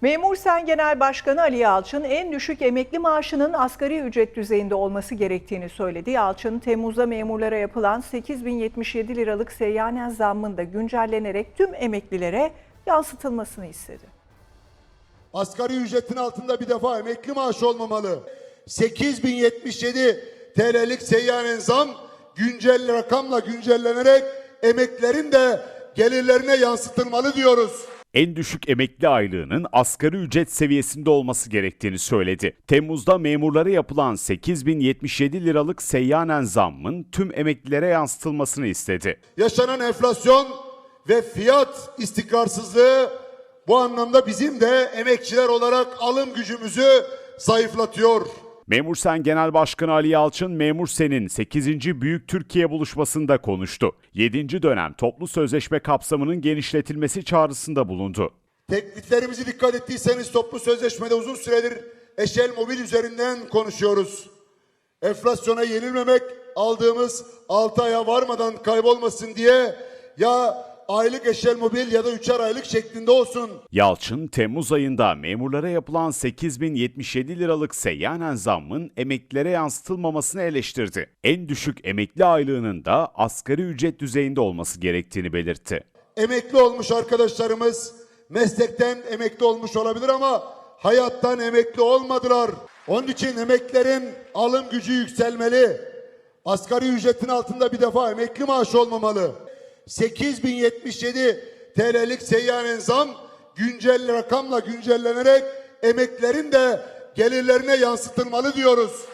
Memur Sen Genel Başkanı Ali Yalçın en düşük emekli maaşının asgari ücret düzeyinde olması gerektiğini söyledi. Yalçın, Temmuz'da memurlara yapılan 8077 liralık seyyanen zammın da güncellenerek tüm emeklilere yansıtılmasını istedi. Asgari ücretin altında bir defa emekli maaşı olmamalı. 8077 TL'lik seyyanen zam güncel rakamla güncellenerek emeklerin de gelirlerine yansıtılmalı diyoruz. En düşük emekli aylığının asgari ücret seviyesinde olması gerektiğini söyledi. Temmuz'da memurlara yapılan 8077 liralık seyyanen zammın tüm emeklilere yansıtılmasını istedi. Yaşanan enflasyon ve fiyat istikrarsızlığı bu anlamda bizim de emekçiler olarak alım gücümüzü zayıflatıyor. Memur Sen Genel Başkanı Ali Yalçın, Memur Sen'in 8. Büyük Türkiye buluşmasında konuştu. 7. dönem toplu sözleşme kapsamının genişletilmesi çağrısında bulundu. Tekliflerimizi dikkat ettiyseniz toplu sözleşmede uzun süredir eşel mobil üzerinden konuşuyoruz. Enflasyona yenilmemek aldığımız 6 aya varmadan kaybolmasın diye ya aylık eşel mobil ya da üçer aylık şeklinde olsun. Yalçın, Temmuz ayında memurlara yapılan 8077 liralık seyyanen zammın emeklilere yansıtılmamasını eleştirdi. En düşük emekli aylığının da asgari ücret düzeyinde olması gerektiğini belirtti. Emekli olmuş arkadaşlarımız meslekten emekli olmuş olabilir ama hayattan emekli olmadılar. Onun için emeklerin alım gücü yükselmeli. Asgari ücretin altında bir defa emekli maaşı olmamalı. 8077 TL'lik seyyanen zam güncel rakamla güncellenerek emeklerin de gelirlerine yansıtılmalı diyoruz.